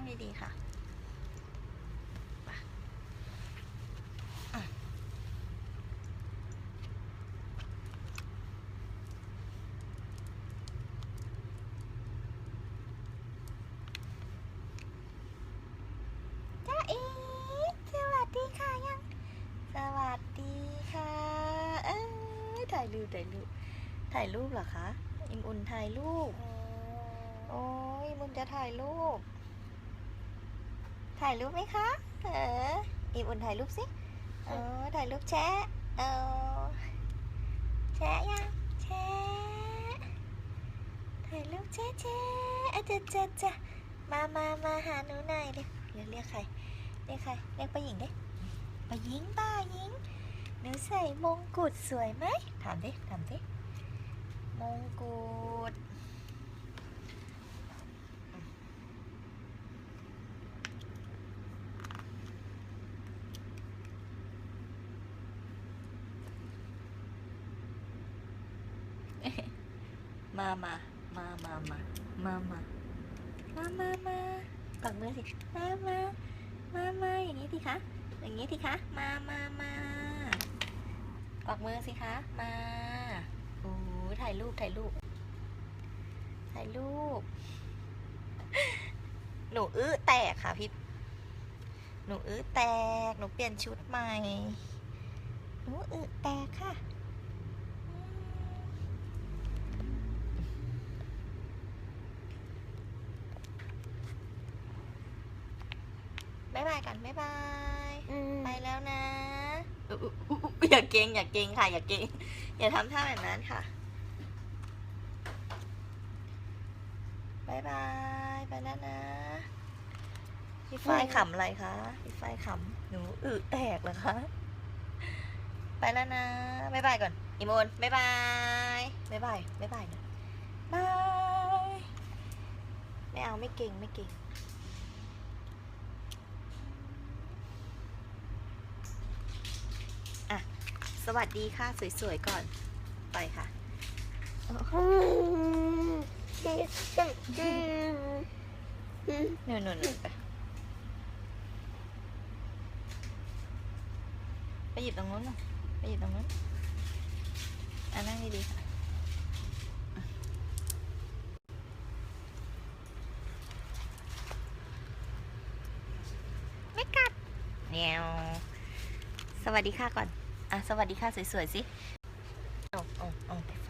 นั่งดีๆค่ะูปถ่ายรูปถ่ายรูปเหรอคะ อิงอุ่นถ่ายรูป โอ้ยมึงจะถ่ายรูป ถ่ายรูปไหมคะ เอออิมอุ่นถ่ายรูปสิเออถ่ายรูปแชะเออแชะยังแชะถ่ายรูปแชะแชะอะจะจะจะมามามาหาหนูหน่อยเดี๋ยเดี๋ยวเรียกใครเรียกใครเรียกป้าหญิงดิป้าหญิงป้าหญิงหนูใส่มงกุฎสวยไหมถามดิถามดิมงกุฎ มามามามามามามามามามาปักมือสิมามามามาอย่างนี้สิคะ อย่างนี้สิคะ มามามาปักมือสิคะ มาโอ้ยถ่ายรูปถ่ายรูป ถ่ายรูป หนูอื้อแตกค่ะพี่ หนูอื้อแตก หนูเปลี่ยนชุดใหม่ หนูอื้อแตกค่ะอืมบ๊ายบายกันบ๊ายบายไปแล้วนะอุ๊ยอุ๊ยอุ๊ยอุ๊ยอย่าเกรงอย่าเกรงค่ะ อย่าเกรงอย่าทำท่าแบบนั้นค่ะบายบายไปแล้วนะพี่ฝ้ายขำอะไรคะพี่ฝ้ายขำหนูอึแตกเหรอคะไปแล้วนะบายบายก่อนอีโมนบายบายบายบายบายบายหน่อยบายไม่เอาไม่เก่งไม่เก่ง ส วัสดีค่ะ สวยๆก่อน ไปค่ะหนูหนูหนูไปไปหยิบตรงนู้นน่ะไปหยิบตรงนู้นอะนั่งดีๆค่ะไม่กัดแนวสวัสดีค่ะก่อน อะสวัสดีค่ะสวยๆสิเอาเอาเอาไปไฟ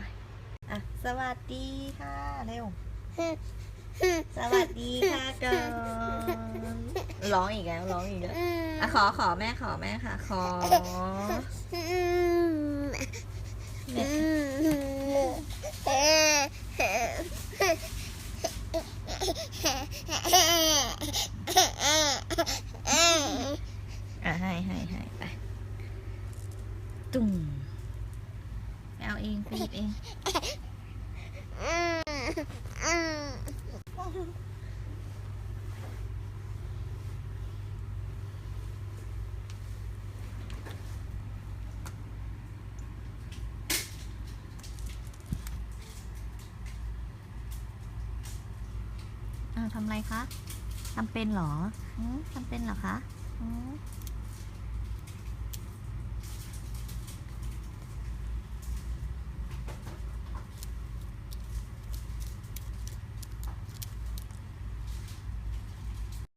อะสวัสดีค่ะเร็ว สวัสดีค่ะก่อนร้องอีกแล้วร้องอีกแล้วอะขอขอแม่ขอแม่ค่ะ ขอแม่อะให้ให้ให้ไป ตุ่มไป เองไปหยิบเอง อ้าวทำไรคะ ทำเป็นเหรอหืมทำเป็นเหรอคะหืม